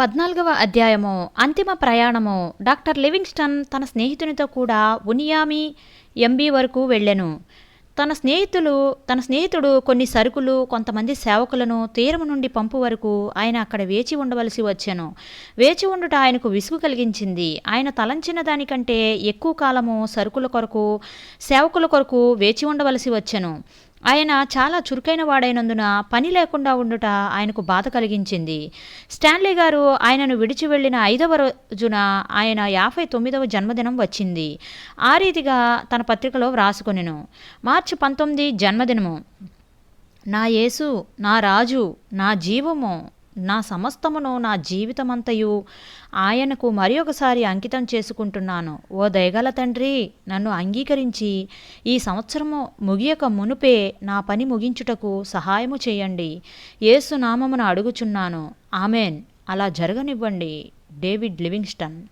పద్నాలుగవ అధ్యాయము అంతిమ ప్రయాణము. డాక్టర్ లివింగ్స్టన్ తన స్నేహితునితో కూడా ఉనియామి ఎంబీ వరకు వెళ్ళెను. తన స్నేహితులు తన స్నేహితుడు కొన్ని సరుకులు కొంతమంది సేవకులను తీరము నుండి పంపు వరకు ఆయన అక్కడ వేచి ఉండవలసి వచ్చాను. వేచి ఉండుట ఆయనకు విసుగు కలిగించింది. ఆయన తలంచిన దానికంటే ఎక్కువ కాలము సరుకుల కొరకు సేవకుల కొరకు వేచి ఉండవలసి వచ్చాను. ఆయన చాలా చురుకైన వాడైనందున పని లేకుండా ఉండుట ఆయనకు బాధ కలిగించింది. స్టాన్లీ గారు ఆయనను విడిచి వెళ్ళిన ఐదవ రోజున ఆయన యాభై తొమ్మిదవ జన్మదినం వచ్చింది. ఆ రీతిగా తన పత్రికలో వ్రాసుకొనెను. మార్చి పంతొమ్మిది జన్మదినము. నా యేసు నా రాజు నా జీవము నా సమస్తమును నా జీవితమంతయు ఆయనకు మరి ఒకసారి అంకితం చేసుకుంటున్నాను. ఓ దయగల తండ్రి నన్ను అంగీకరించి ఈ సంవత్సరము ముగియక మునుపే నా పని ముగించుటకు సహాయము చేయండి. ఏసు నామమును అడుగుచున్నాను. ఆమెన్. అలా జరగనివ్వండి. David Livingstone.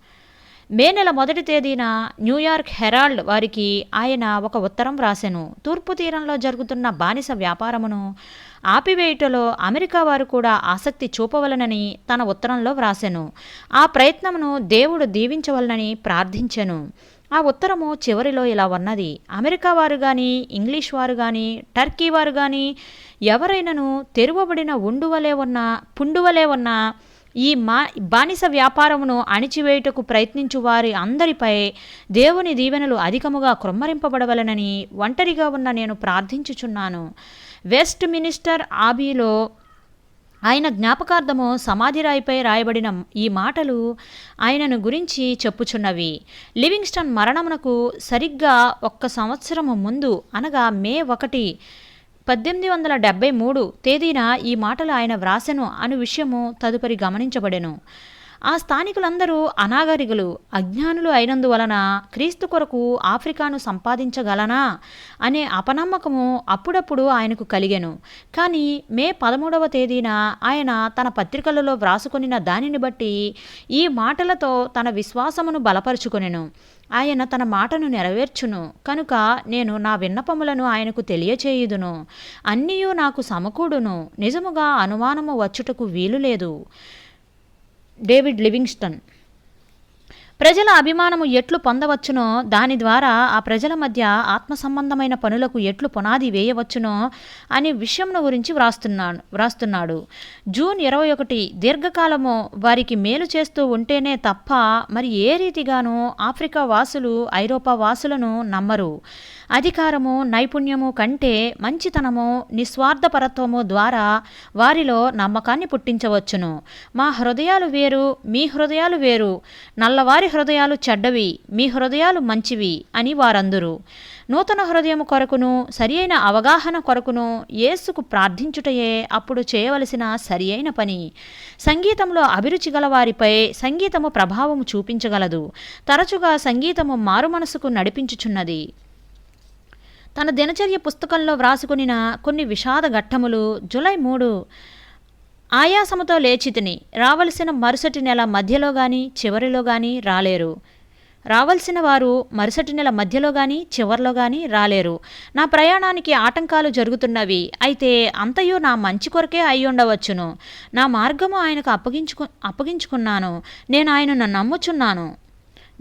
మే నెల మొదటి తేదీన న్యూయార్క్ హెరాల్డ్ వారికి ఆయన ఒక ఉత్తరం వ్రాసెను. తూర్పు తీరంలో జరుగుతున్న బానిస వ్యాపారమును ఆపివేయుటలో అమెరికా వారు కూడా ఆసక్తి చూపవలనని తన ఉత్తరంలో వ్రాసెను. ఆ ప్రయత్నమును దేవుడు దీవించవలనని ప్రార్థించెను. ఆ ఉత్తరము చివరిలో ఇలా ఉన్నది. అమెరికా వారు కానీ ఇంగ్లీష్ వారు కానీ టర్కీ వారు కానీ ఎవరైనాను తెరువబడిన ఉండువలే ఉన్న పుండువలే ఉన్న ఈ మా బానిస వ్యాపారమును అణిచివేయుటకు ప్రయత్నించు వారి అందరిపై దేవుని దీవెనలు అధికముగా క్రొమ్మరింపబడవలనని ఒంటరిగా ఉన్న నేను ప్రార్థించుచున్నాను. వెస్ట్ మినిస్టర్ ఆబీలో ఆయన జ్ఞాపకార్థము సమాధిరాయిపై రాయబడిన ఈ మాటలు ఆయనను గురించి చెప్పుచున్నవి. లివింగ్స్టన్ మరణమునకు సరిగ్గా ఒక్క సంవత్సరము ముందు అనగా మే ఒకటి పద్దెనిమిది వందల డెబ్బై మూడు తేదీన ఈ మాటలు ఆయన వ్రాసెను అను విషయము తదుపరి గమనించబడెను. ఆ స్థానికులందరూ అనాగరికులు అజ్ఞానులు అయినందువలన క్రీస్తు కొరకు ఆఫ్రికాను సంపాదించగలనా అనే అపనమ్మకము అప్పుడప్పుడు ఆయనకు కలిగెను. కానీ మే పదమూడవ తేదీన ఆయన తన పత్రికలలో వ్రాసుకొనిన దానిని బట్టి ఈ మాటలతో తన విశ్వాసమును బలపరుచుకొనెను. ఆయన తన మాటను నెరవేర్చును. కనుక నేను నా విన్నపములను ఆయనకు తెలియచేయుదును. అన్నీయూ నాకు సమకూడును. నిజముగా అనుమానము వచ్చుటకు వీలు లేదు డేవిడ్ లివింగ్స్టన్ ప్రజల అభిమానము ఎట్లు పొందవచ్చునో దాని ద్వారా ఆ ప్రజల మధ్య ఆత్మ సంబంధమైన పనులకు ఎట్లు పునాది వేయవచ్చునో అనే విషయంను గురించి వ్రాస్తున్నాను వ్రాస్తున్నాడు. జూన్ ఇరవై ఒకటి దీర్ఘకాలము వారికి మేలు చేస్తూ ఉంటేనే తప్ప మరి ఏ రీతిగానూ ఆఫ్రికా వాసులు ఐరోపా వాసులను నమ్మరు. అధికారము నైపుణ్యము కంటే మంచితనము నిస్వార్థపరత్వము ద్వారా వారిలో నమ్మకాన్ని పుట్టించవచ్చును. మా హృదయాలు వేరు మీ హృదయాలు వేరు. నల్లవారి హృదయాలు చెడ్డవి మీ హృదయాలు మంచివి అని వారందరూ. నూతన హృదయము కొరకును సరి అయిన అవగాహన కొరకును యేసుకు ప్రార్థించుటయే అప్పుడు చేయవలసిన సరి అయిన పని. సంగీతంలో అభిరుచి గల వారిపై సంగీతము ప్రభావము చూపించగలదు. తరచుగా సంగీతము మారు మనసుకు నడిపించుచున్నది. తన దినచర్య పుస్తకంలో వ్రాసుకునిన కొన్ని విషాద ఘట్టములు జూలై మూడు ఆయాసముతో లేచితిని రావలసిన మరుసటి నెల మధ్యలో గాని చివరిలో గాని రాలేరు. రావలసిన వారు మరుసటి నెల మధ్యలో గాని చివరిలో గాని రాలేరు. నా ప్రయాణానికి ఆటంకాలు జరుగుతున్నవి. అయితే అంతయు నా మంచి కొరకే అయి ఉండవచ్చును. నా మార్గము ఆయనకు అప్పగించుకు అప్పగించుకున్నాను. నేను ఆయనను నమ్ముచున్నాను.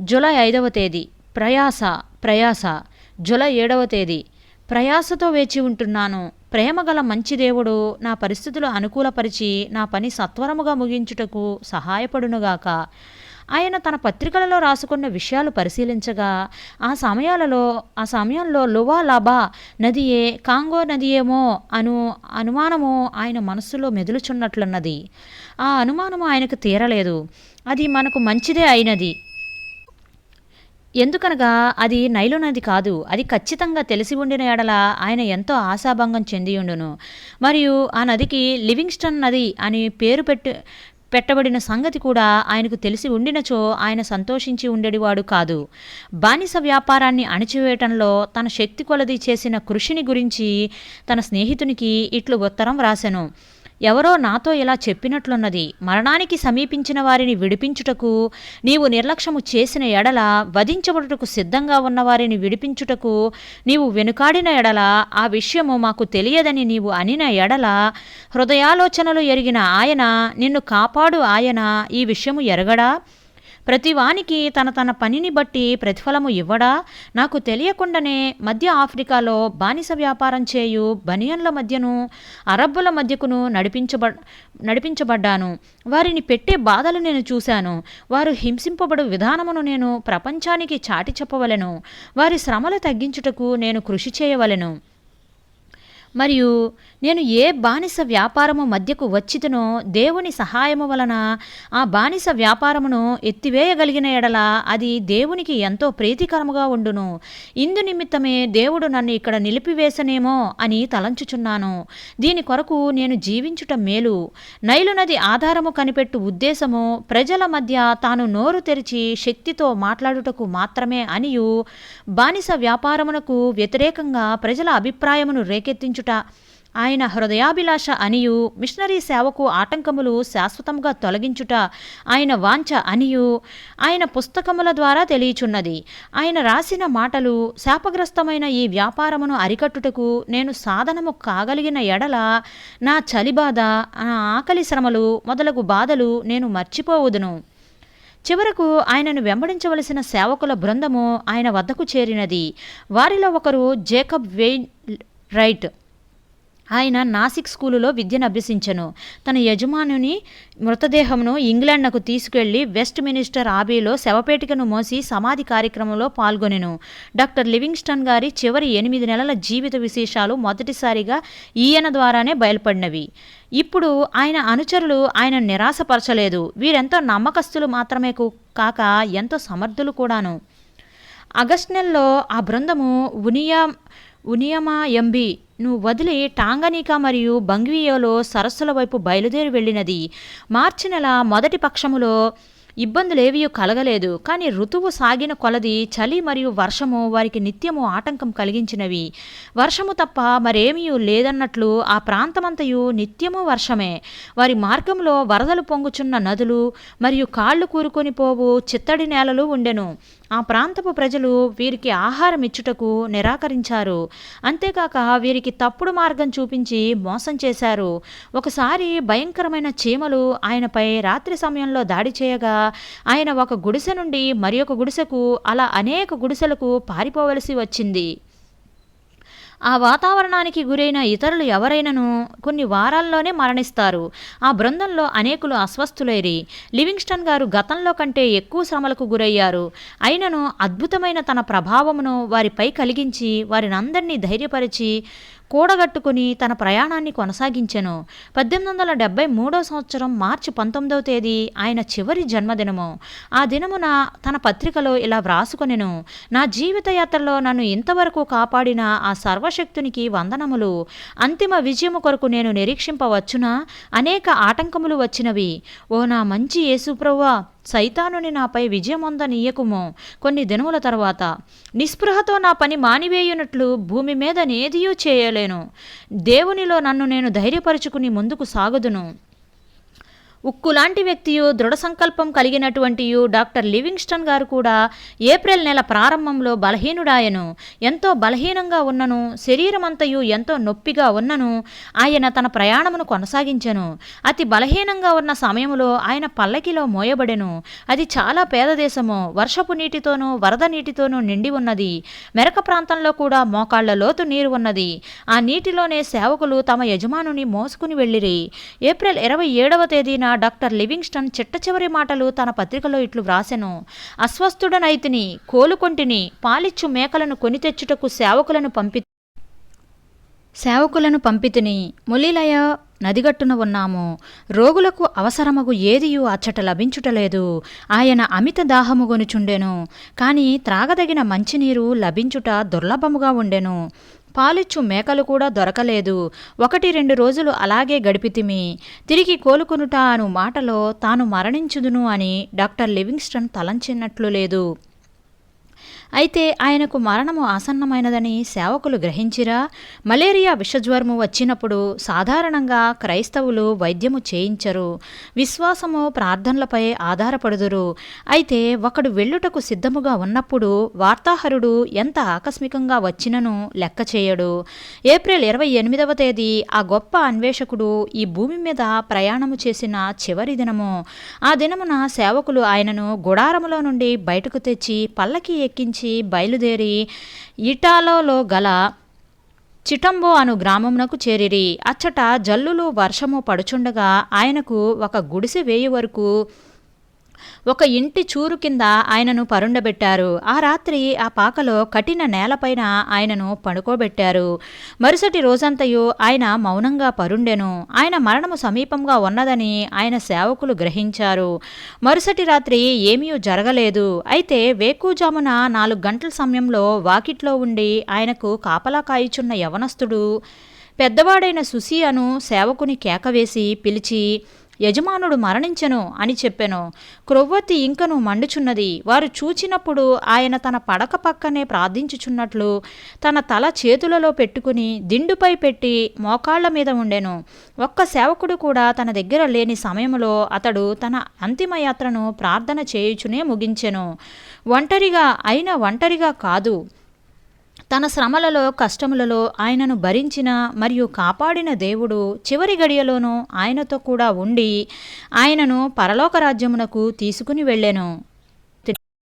జూలై ఐదవ తేదీ. ప్రయాస ప్రయాస. జూలై ఏడవ తేదీ. ప్రయాసతో వేచి ఉంటున్నాను. ప్రేమగల మంచి దేవుడు నా పరిస్థితులు అనుకూలపరిచి నా పని సత్వరముగా ముగించుటకు సహాయపడునుగాక. ఆయన తన పత్రికలలో రాసుకున్న విషయాలు పరిశీలించగా ఆ సమయాలలో ఆ సమయంలో లువా లాబా నదియే కాంగో నదియేమో అను అనుమానము ఆయన మనస్సులో మెదులుచున్నట్లున్నది. ఆ అనుమానము ఆయనకు తీరలేదు. అది మనకు మంచిదే అయినది. ఎందుకనగా అది నైలు నది కాదు అది ఖచ్చితంగా తెలిసి ఉండిన ఎడల ఆయన ఎంతో ఆశాభంగం చెందియుండును మరియు ఆ నదికి లివింగ్స్టన్ నది అని పేరు పెట్టు పెట్టబడిన సంగతి కూడా ఆయనకు తెలిసి ఉండినచో ఆయన సంతోషించి ఉండేవాడు కాదు. బానిస వ్యాపారాన్ని అణిచివేయటంలో తన శక్తి కొలది చేసిన కృషిని గురించి తన స్నేహితునికి ఇట్లు ఉత్తరం వ్రాసెను. ఎవరో నాతో ఇలా చెప్పినట్లున్నది. మరణానికి సమీపించిన వారిని విడిపించుటకు నీవు నిర్లక్ష్యము చేసిన ఎడల వధించబడుటకు సిద్ధంగా ఉన్న వారిని విడిపించుటకు నీవు వెనుకాడిన ఎడల ఆ విషయము మాకు తెలియదని నీవు అనిన ఎడల హృదయాలోచనలు ఎరిగిన ఆయన నిన్ను కాపాడు ఆయన ఈ విషయము ఎరగడా? ప్రతివానికి తన తన పనిని బట్టి ప్రతిఫలము ఇవ్వడా? నాకు తెలియకుండానే మధ్య ఆఫ్రికాలో బానిస వ్యాపారం చేయు బనియన్ల మధ్యను అరబ్బుల మధ్యకును నడిపించబ నడిపించబడ్డాను. వారిని పెట్టే బాధలు నేను చూశాను. వారు హింసింపబడు విధానమును నేను ప్రపంచానికి చాటి చెప్పవలెను. వారి శ్రమలు తగ్గించుటకు నేను కృషి చేయవలెను. మరియు నేను ఏ బానిస వ్యాపారము మధ్యకు వచ్చితనో దేవుని సహాయము వలన ఆ బానిస వ్యాపారమును ఎత్తివేయగలిగిన ఎడల అది దేవునికి ఎంతో ప్రీతికరముగా ఉండును. ఇందు నిమిత్తమే దేవుడు నన్ను ఇక్కడ నిలిపివేసనేమో అని తలంచుచున్నాను. దీని కొరకు నేను జీవించుట మేలు. నైలు నది ఆధారము కనిపెట్టు ఉద్దేశము ప్రజల మధ్య తాను నోరు తెరిచి శక్తితో మాట్లాడుటకు మాత్రమే అనియు. బానిస వ్యాపారమునకు వ్యతిరేకంగా ప్రజల అభిప్రాయమును రేకెత్తించుట ఆయన హృదయాభిలాష అనియు మిషనరీ సేవకు ఆటంకములు శాశ్వతంగా తొలగించుట ఆయన వాంఛ అనియు. ఆయన పుస్తకముల ద్వారా తెలియచున్నది. ఆయన రాసిన మాటలు శాపగ్రస్తమైన ఈ వ్యాపారమును అరికట్టుటకు నేను సాధనము కాగలిగిన ఎడల నా చలిబాధ నా ఆకలి శ్రమలు మొదలగు బాధలు నేను మర్చిపోవుదును. చివరకు ఆయనను వెంబడించవలసిన సేవకుల బృందము ఆయన వద్దకు చేరినది. వారిలో ఒకరు జేకబ్ వెయిన్ రైట్. ఆయన నాసిక్ స్కూలులో విద్యను అభ్యసించను. తన యజమానుని మృతదేహమును ఇంగ్లాండ్నకు తీసుకెళ్ళి వెస్ట్ మినిస్టర్ ఆబీలో శవపేటికను మోసి సమాధి కార్యక్రమంలో పాల్గొనెను. డాక్టర్ లివింగ్స్టన్ గారి చివరి ఎనిమిది నెలల జీవిత విశేషాలు మొదటిసారిగా ఈయన ద్వారానే బయలుపడినవి. ఇప్పుడు ఆయన అనుచరులు ఆయన నిరాశపరచలేదు. వీరెంతో నమ్మకస్తులు మాత్రమే కాక ఎంతో సమర్థులు కూడాను. ఆగస్ట్ నెలలో ఆ బృందము ఉనియా ఉనియమా ఎంబి ను వదిలి టాంగనీకా మరియు బంగ్వియోలో సరస్సుల వైపు బయలుదేరి వెళ్ళినది. మార్చి నెల మొదటి పక్షములో ఇబ్బందులేవీ కలగలేదు. కానీ ఋతువు సాగిన కొలది చలి మరియు వర్షము వారికి నిత్యము ఆటంకం కలిగించినవి. వర్షము తప్ప మరేమీ లేదన్నట్లు ఆ ప్రాంతమంతయు నిత్యము వర్షమే. వారి మార్గంలో వరదలు పొంగుచున్న నదులు మరియు కాళ్ళు కూరుకొని పోవు చిత్తడి నేలలు ఉండెను. ఆ ప్రాంతపు ప్రజలు వీరికి ఆహారం ఇచ్చుటకు నిరాకరించారు. అంతేకాక వీరికి తప్పుడు మార్గం చూపించి మోసం చేశారు. ఒకసారి భయంకరమైన చీమలు ఆయనపై రాత్రి సమయంలో దాడి చేయగా ఆయన ఒక గుడిసె నుండి మరి ఒక గుడిసెకు అలా అనేక గుడిసెలకు పారిపోవలసి వచ్చింది. ఆ వాతావరణానికి గురైన ఇతరులు ఎవరైనను కొన్ని వారాల్లోనే మరణిస్తారు. ఆ బృందంలో అనేకులు అస్వస్థులైరి. లివింగ్స్టన్ గారు గతంలో కంటే ఎక్కువ శ్రమలకు గురయ్యారు. అయినను అద్భుతమైన తన ప్రభావమును వారిపై కలిగించి వారినందరినీ ధైర్యపరిచి కూడగట్టుకుని తన ప్రయాణాన్ని కొనసాగించెను. పద్దెనిమిది వందల డెబ్బై మూడో సంవత్సరం మార్చి పంతొమ్మిదవ తేదీ ఆయన చివరి జన్మదినము. ఆ దినమున తన పత్రికలో ఇలా వ్రాసుకొనెను. నా జీవిత యాత్రలో నన్ను ఇంతవరకు కాపాడిన ఆ సర్వశక్తునికి వందనములు. అంతిమ విజయము కొరకు నేను నిరీక్షింపవచ్చునా? అనేక ఆటంకములు వచ్చినవి. ఓ నా మంచి యేసుప్రవ్వా సైతానుని నాపై విజయమొందనీయకుము కొన్ని దినముల తర్వాత నిస్పృహతో నా పని మానివేయునట్లు భూమి మీద నేదియూ చేయలేను. దేవునిలో నన్ను నేను ధైర్యపరుచుకుని ముందుకు సాగుదును. ఉక్కులాంటి వ్యక్తియు దృఢ సంకల్పం కలిగినటువంటియు డాక్టర్ లివింగ్స్టన్ గారు కూడా ఏప్రిల్ నెల ప్రారంభంలో బలహీనుడాయను. ఎంతో బలహీనంగా ఉన్నను శరీరమంతయు ఎంతో నొప్పిగా ఉన్నను ఆయన తన ప్రయాణమును కొనసాగించెను. అతి బలహీనంగా ఉన్న సమయంలో ఆయన పల్లకిలో మోయబడెను. అది చాలా పేద దేశము. వర్షపు నీటితోనూ వరద నీటితోనూ నిండి ఉన్నది. మెరక ప్రాంతంలో కూడా మోకాళ్ళ లోతు నీరు ఉన్నది. ఆ నీటిలోనే సేవకులు తమ యజమానుని మోసుకుని వెళ్ళిరి. ఏప్రిల్ ఇరవై ఏడవ తేదీన డాక్టర్ లివింగ్స్టన్ చిట్ట చివరి మాటలు తన పత్రికలో ఇట్లు వ్రాసెను. అస్వస్థుడనైతిని కోలుకొంటిని పాలిచ్చు మేకలను కొని తెచ్చుటకు సేవకులను పంపి సేవకులను పంపితిని ములిలయ నదిగట్టున ఉన్నాము. రోగులకు అవసరమగు ఏదియు అచ్చట లభించుటలేదు. ఆయన అమిత దాహముగొనుచుండెను కాని త్రాగదగిన మంచినీరు లభించుట దుర్లభముగా ఉండెను. పాలిచ్చు మేకలు కూడా దొరకలేదు. ఒకటి రెండు రోజులు అలాగే గడిపితిమి. తిరిగి కోలుకొనుట అను మాటలో తాను మరణించుదును అని డాక్టర్ లివింగ్స్టన్ తలంచినట్లు లేదు అయితే ఆయనకు మరణము ఆసన్నమైనదని సేవకులు గ్రహించిరా? మలేరియా విషజ్వరము వచ్చినప్పుడు సాధారణంగా క్రైస్తవులు వైద్యము చేయించరు విశ్వాసము ప్రార్థనలపై ఆధారపడుదురు. అయితే ఒకడు వెళ్ళుటకు సిద్ధముగా ఉన్నప్పుడు వార్తాహరుడు ఎంత ఆకస్మికంగా వచ్చినను లెక్క చేయడు. ఏప్రిల్ ఇరవై ఎనిమిదవ తేదీ ఆ గొప్ప అన్వేషకుడు ఈ భూమి మీద ప్రయాణము చేసిన చివరి దినము. ఆ దినమున సేవకులు ఆయనను గుడారములో నుండి బయటకు తెచ్చి పల్లకి ఎక్కించి బయలుదేరి ఇటాలోలో గల చిటంబో అను గ్రామమునకు చేరిరి. అచ్చట జల్లులు వర్షము పడుచుండగా ఆయనకు ఒక గుడిసె వేయి వరకు ఒక ఇంటి చూరు కింద ఆయనను పరుండబెట్టారు. ఆ రాత్రి ఆ పాకలో కఠిన నేలపైన ఆయనను పడుకోబెట్టారు. మరుసటి రోజంతయు ఆయన మౌనంగా పరుండెను. ఆయన మరణము సమీపంగా ఉన్నదని ఆయన సేవకులు గ్రహించారు. మరుసటి రాత్రి ఏమీ జరగలేదు. అయితే వేకుజామున నాలుగు గంటల సమయంలో వాకిట్లో ఉండి ఆయనకు కాపలా కాయిచున్న యవనస్తుడు పెద్దవాడైన సుసి అను సేవకుని కేకవేసి పిలిచి యజమానుడు మరణించెను అని చెప్పెను. క్రొవ్వొత్తి ఇంకను మండుచున్నది. వారు చూచినప్పుడు ఆయన తన పడక పక్కనే ప్రార్థించుచున్నట్లు తన తల చేతులలో పెట్టుకుని దిండుపై పెట్టి మోకాళ్ళ మీద ఉండెను. ఒక్క సేవకుడు కూడా తన దగ్గర లేని సమయంలో అతడు తన అంతిమయాత్రను ప్రార్థన చేయుచునే ముగించెను. ఒంటరిగా అయిన ఒంటరిగా కాదు. తన శ్రమలలో కష్టములలో ఆయనను భరించిన మరియు కాపాడిన దేవుడు చివరి గడియలోనూ ఆయనతో కూడా ఉండి ఆయనను పరలోక రాజ్యమునకు తీసుకుని వెళ్ళెను.